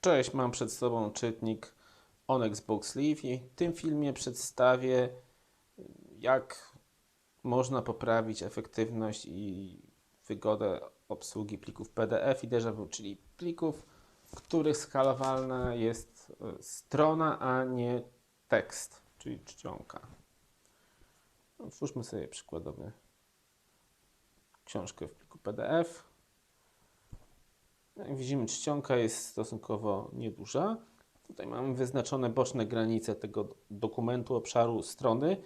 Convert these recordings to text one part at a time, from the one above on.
Cześć, mam przed sobą czytnik Onyx Book Sleeve i w tym filmie przedstawię jak można poprawić efektywność i wygodę obsługi plików PDF i Vu, czyli plików, których skalowalna jest e, strona, a nie tekst, czyli czcionka. No, Otwórzmy sobie przykładowy książkę w pliku PDF. Jak widzimy, czcionka jest stosunkowo nieduża. Tutaj mamy wyznaczone boczne granice tego dokumentu, obszaru strony.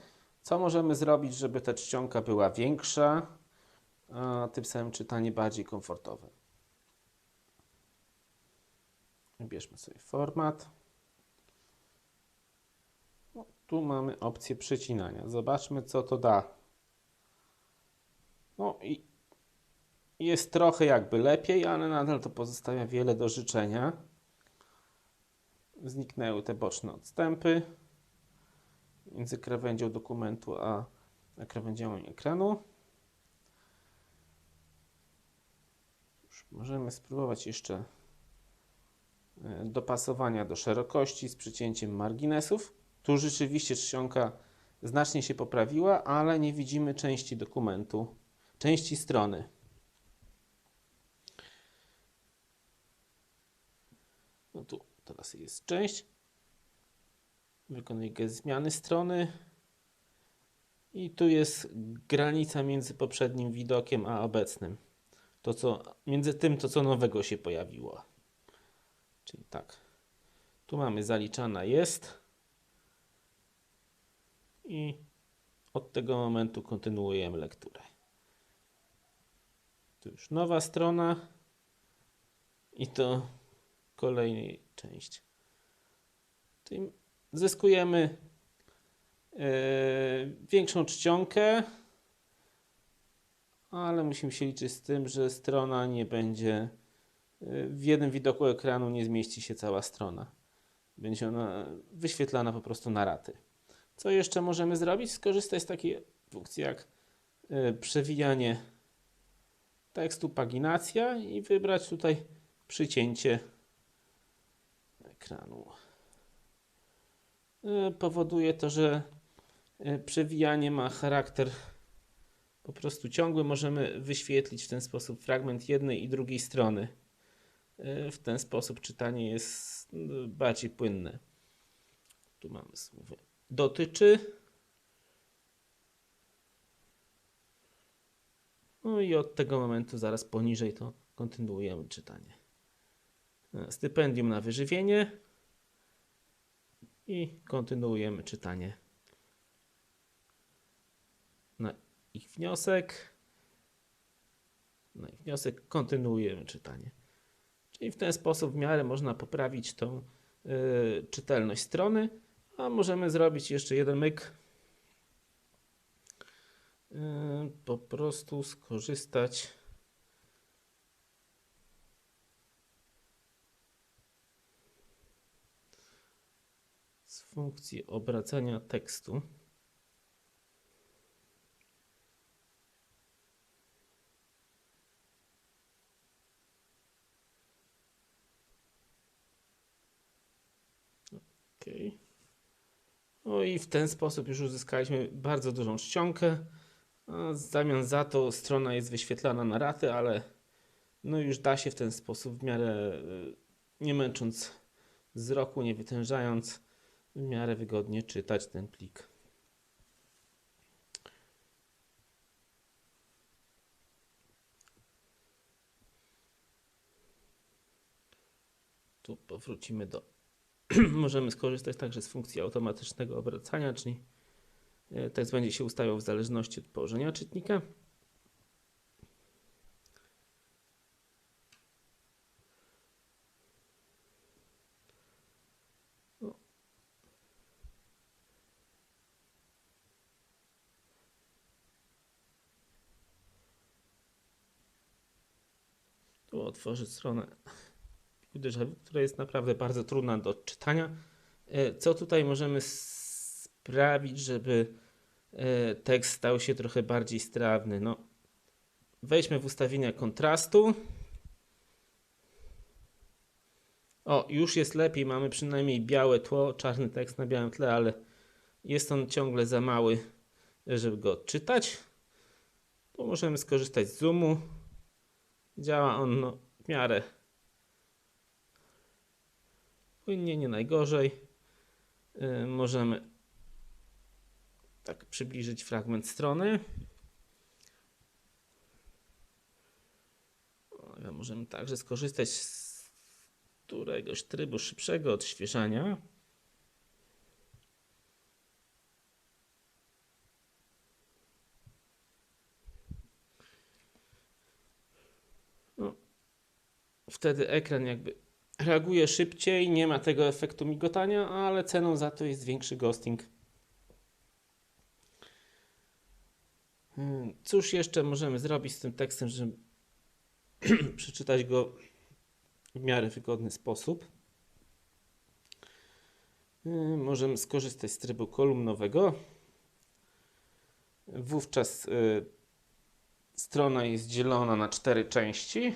Co możemy zrobić, żeby ta czcionka była większa, a tym samym czytanie bardziej komfortowe? Wybierzmy sobie format. No, tu mamy opcję przecinania. Zobaczmy, co to da. No i jest trochę jakby lepiej, ale nadal to pozostawia wiele do życzenia. Zniknęły te boczne odstępy między krawędzią dokumentu a krawędzią ekranu. Możemy spróbować jeszcze e, dopasowania do szerokości z przycięciem marginesów. Tu rzeczywiście czcionka znacznie się poprawiła, ale nie widzimy części dokumentu, części strony. No tu teraz jest część. Wykonuję gest zmiany strony. I tu jest granica między poprzednim widokiem a obecnym. To co, między tym, to co nowego się pojawiło. Czyli tak. Tu mamy zaliczana jest. I od tego momentu kontynuujemy lekturę. Tu już nowa strona. I to kolejnej części. Czyli zyskujemy yy, większą czcionkę, ale musimy się liczyć z tym, że strona nie będzie yy, w jednym widoku ekranu nie zmieści się cała strona. Będzie ona wyświetlana po prostu na raty. Co jeszcze możemy zrobić? Skorzystać z takiej funkcji jak yy, przewijanie tekstu, paginacja i wybrać tutaj przycięcie ekranu. E, Powoduje to, że e, przewijanie ma charakter po prostu ciągły. Możemy wyświetlić w ten sposób fragment jednej i drugiej strony. E, W ten sposób czytanie jest bardziej płynne. Tu mamy słowo dotyczy. No i od tego momentu zaraz poniżej to kontynuujemy czytanie stypendium na wyżywienie i kontynuujemy czytanie na ich wniosek. Na ich wniosek kontynuujemy czytanie. Czyli w ten sposób w miarę można poprawić tą y, czytelność strony, a możemy zrobić jeszcze jeden myk. Y, po prostu skorzystać funkcji obracania tekstu. Okay. No i w ten sposób już uzyskaliśmy bardzo dużą czcionkę. A w zamian za to strona jest wyświetlana na raty, ale no już da się w ten sposób w miarę y, nie męcząc wzroku, nie wytężając, w miarę wygodnie czytać ten plik. Tu powrócimy do. Możemy skorzystać także z funkcji automatycznego obracania, czyli e, tekst będzie się ustawiał w zależności od położenia czytnika. Otworzyć stronę która jest naprawdę bardzo trudna do odczytania. E, Co tutaj możemy sprawić, żeby e, tekst stał się trochę bardziej strawny? No, wejdźmy w ustawienia kontrastu. O, już jest lepiej, mamy przynajmniej białe tło, czarny tekst na białym tle, ale jest on ciągle za mały, żeby go odczytać. Możemy skorzystać z zoomu. Działa on no, w miarę płynnie, nie najgorzej. Yy, możemy tak przybliżyć fragment strony. Możemy także skorzystać z któregoś trybu szybszego odświeżania. No, wtedy ekran jakby reaguje szybciej, nie ma tego efektu migotania, ale ceną za to jest większy ghosting. Hmm, Cóż jeszcze możemy zrobić z tym tekstem, żeby przeczytać go w miarę wygodny sposób? Hmm, Możemy skorzystać z trybu kolumnowego. Wówczas y, strona jest dzielona na cztery części.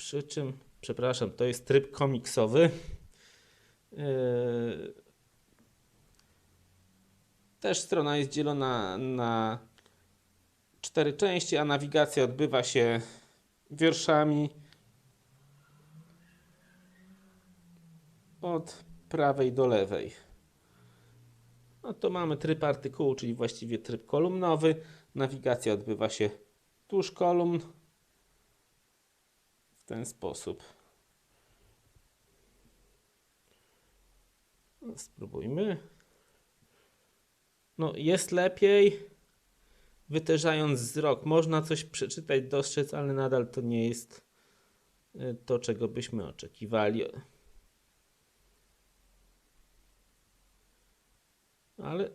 Przy czym, przepraszam, to jest tryb komiksowy. Yy, Też strona jest dzielona na cztery części, a nawigacja odbywa się wierszami od prawej do lewej. No to mamy tryb artykułu, czyli właściwie tryb kolumnowy. Nawigacja odbywa się tuż kolumn ten sposób. Spróbujmy. No, jest lepiej. Wytężając wzrok, można coś przeczytać, dostrzec, ale nadal to nie jest y, to, czego byśmy oczekiwali. Ale y,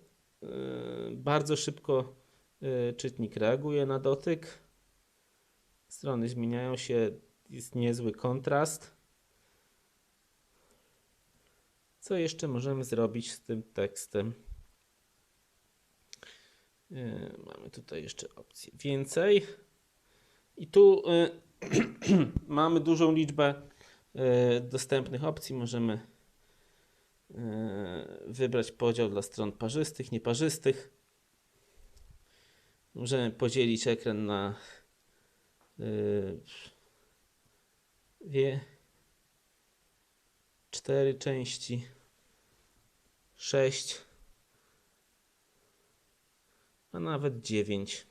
bardzo szybko y, czytnik reaguje na dotyk. Strony zmieniają się, jest niezły kontrast. Co jeszcze możemy zrobić z tym tekstem? Yy, Mamy tutaj jeszcze opcję więcej. I tu y, mamy dużą liczbę y, dostępnych opcji. Możemy y, wybrać podział dla stron parzystych, nieparzystych. Możemy podzielić ekran na y, dwie, cztery części, sześć, a nawet dziewięć.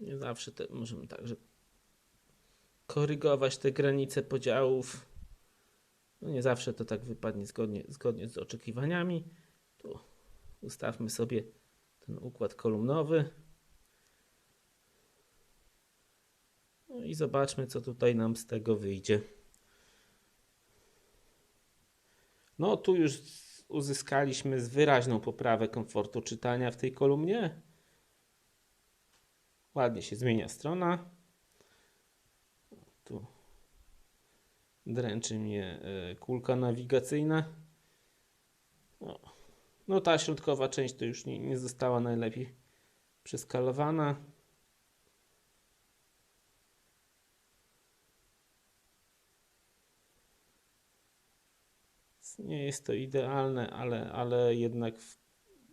Nie zawsze te, możemy także korygować te granice podziałów. No nie zawsze to tak wypadnie zgodnie, zgodnie z oczekiwaniami. Tu ustawmy sobie ten układ kolumnowy. No i zobaczmy, co tutaj nam z tego wyjdzie. No, tu już uzyskaliśmy wyraźną poprawę komfortu czytania w tej kolumnie. Ładnie się zmienia strona. Tu dręczy mnie e, kulka nawigacyjna. No, no ta środkowa część to już nie, nie została najlepiej przeskalowana. Nie jest to idealne, ale, ale jednak w,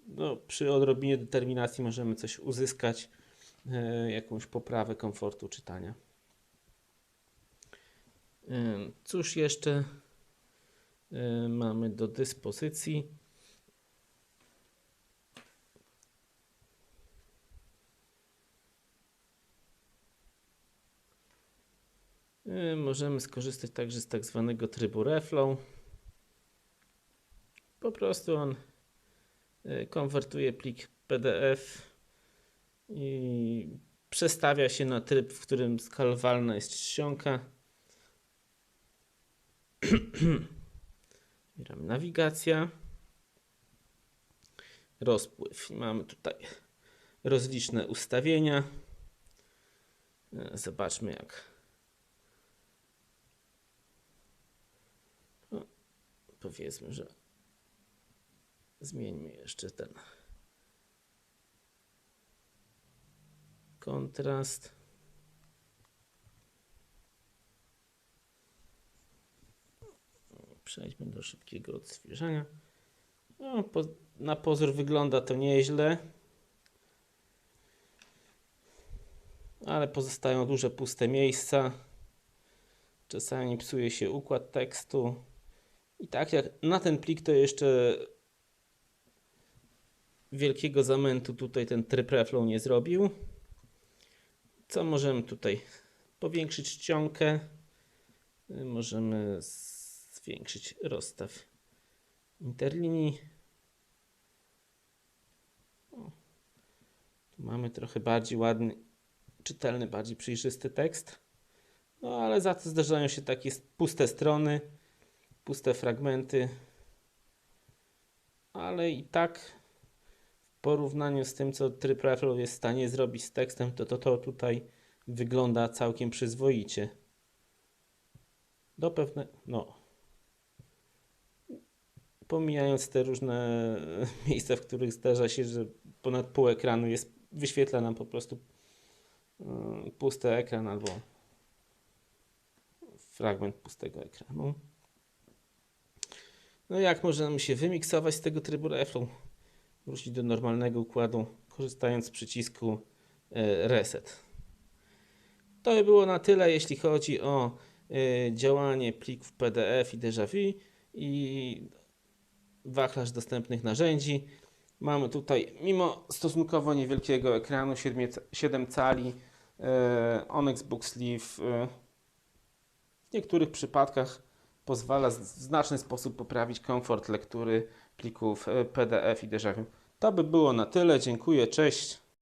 no, przy odrobinie determinacji możemy coś uzyskać, e, jakąś poprawę komfortu czytania. E, Cóż jeszcze e, mamy do dyspozycji? E, Możemy skorzystać także z tak zwanego trybu reflow. Po prostu on y, konwertuje plik PDF i przestawia się na tryb, w którym skalowalna jest czcionka. Wybieramy nawigacja. Rozpływ. Mamy tutaj rozliczne ustawienia. E, Zobaczmy jak. Powiedzmy, że Zmieńmy jeszcze ten. kontrast. Przejdźmy do szybkiego odświeżania. No, po, na pozór wygląda to nieźle. Ale pozostają duże puste miejsca. Czasami psuje się układ tekstu. I tak jak na ten plik to jeszcze wielkiego zamętu tutaj ten tryb reflow nie zrobił. Co możemy tutaj? Powiększyć. Y, Możemy zwiększyć rozstaw interlinii. Tu mamy trochę bardziej ładny, czytelny, bardziej przejrzysty tekst. No ale za to zdarzają się takie puste strony, puste fragmenty. Ale i tak porównaniu z tym, co tryb jest w stanie zrobić z tekstem, to to, to tutaj wygląda całkiem przyzwoicie. Do pewne, no. Pomijając te różne miejsca, w których zdarza się, że ponad pół ekranu jest, wyświetla nam po prostu yy, pusty ekran albo fragment pustego ekranu. No jak możemy się wymiksować z tego trybu reflow? Wrócić do normalnego układu, korzystając z przycisku e, reset. To by było na tyle, jeśli chodzi o e, działanie plików PDF i déjà vu i wachlarz dostępnych narzędzi. Mamy tutaj, mimo stosunkowo niewielkiego ekranu, 7, 7 cali, e, Onyx Book Sleeve w niektórych przypadkach pozwala w znaczny sposób poprawić komfort lektury plików PDF i déjà vu. To by było na tyle. Dziękuję, cześć.